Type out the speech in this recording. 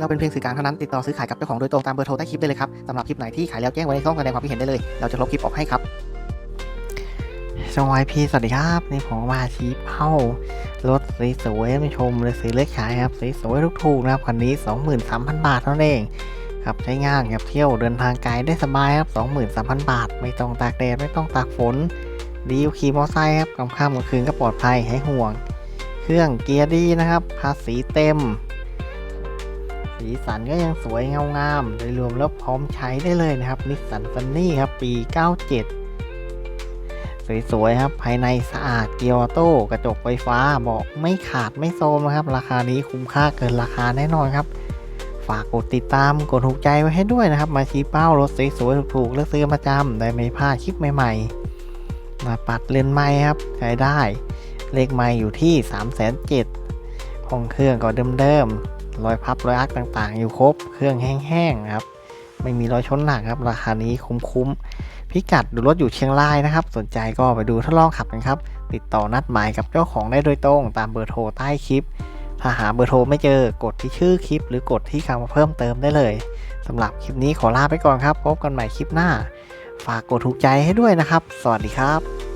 เราเป็นเพียงสื่อกลางเท่านั้นติดต่อซื้อขายกับเจ้าของโดยตรงตามเบอร์โทรใต้คลิปได้เลยครับสำหรับคลิปไหนที่ขายแล้วแจ้งไว้ในช่องแสดงความคิดเห็นได้เลย เราจะลบคลิปออกให้ครับสวัสดีสวัสดีครับนี่ผมมาชี้เป้ารถสวยๆม่ชมเลยซื้อเลือกขายครับสวยๆถูกนะครับคันนี้ 23,000 บาทเท่านั้นเองครับใช้งานครับเที่ยวเดินทางไกลได้สบายครับ 23,000 บาท ไม่ต้องตากแดดไม่ต้องตากฝน ดีขี่มอเตอร์ไซค์ครับกลางค่ำกลางคืนก็ปลอดภัยให้ห่วง เครื่องเกียร์ดีนะครับภาษีเต็ม สีสันก็ยังสวยเงางามโดยรวมแล้วพร้อมใช้ได้เลยนะครับนิสสันฟันนี่ครับปี 97 สวยๆครับ ภายในสะอาดเกียร์ออโต้กระจกไฟฟ้าเบอกไม่ขาดไม่โซมนะครับ ราคานี้คุ้มค่าเกินราคาแน่นอนครับ ฝากกดติดตามกดถูกใจไว้ให้ด้วยนะครับ มาชี้เป้ารถสวยๆถูกๆเลือกซื้อประจำได้ไม่พลาดคลิปใหม่ๆ มาปัดเลนไม้ครับใช้ได้เลขไม้อยู่ที่ 3 7 0 0 0ห้องเครื่องก็เดิมๆ รอยพับรอยอักต่างๆ อยู่ครบ เครื่องแห้งๆครับ ไม่มีรอยชนหนักครับ ราคานี้คุ้มๆพิกัดดูรถอยู่เชียงรายนะครับ สนใจก็ไปดูทดลองขับกันครับ ติดต่อนัดหมายกับเจ้าของได้โดยตรง ตามเบอร์โทรใต้คลิป ถ้าหาเบอร์โทรไม่เจอกดที่ชื่อคลิป หรือกดที่คำว่าเพิ่มเติมได้เลยสำหรับคลิปนี้ขอลาไปก่อนครับ พบกันใหม่คลิปหน้า ฝากกดถูกใจให้ด้วยนะครับ สวัสดีครับ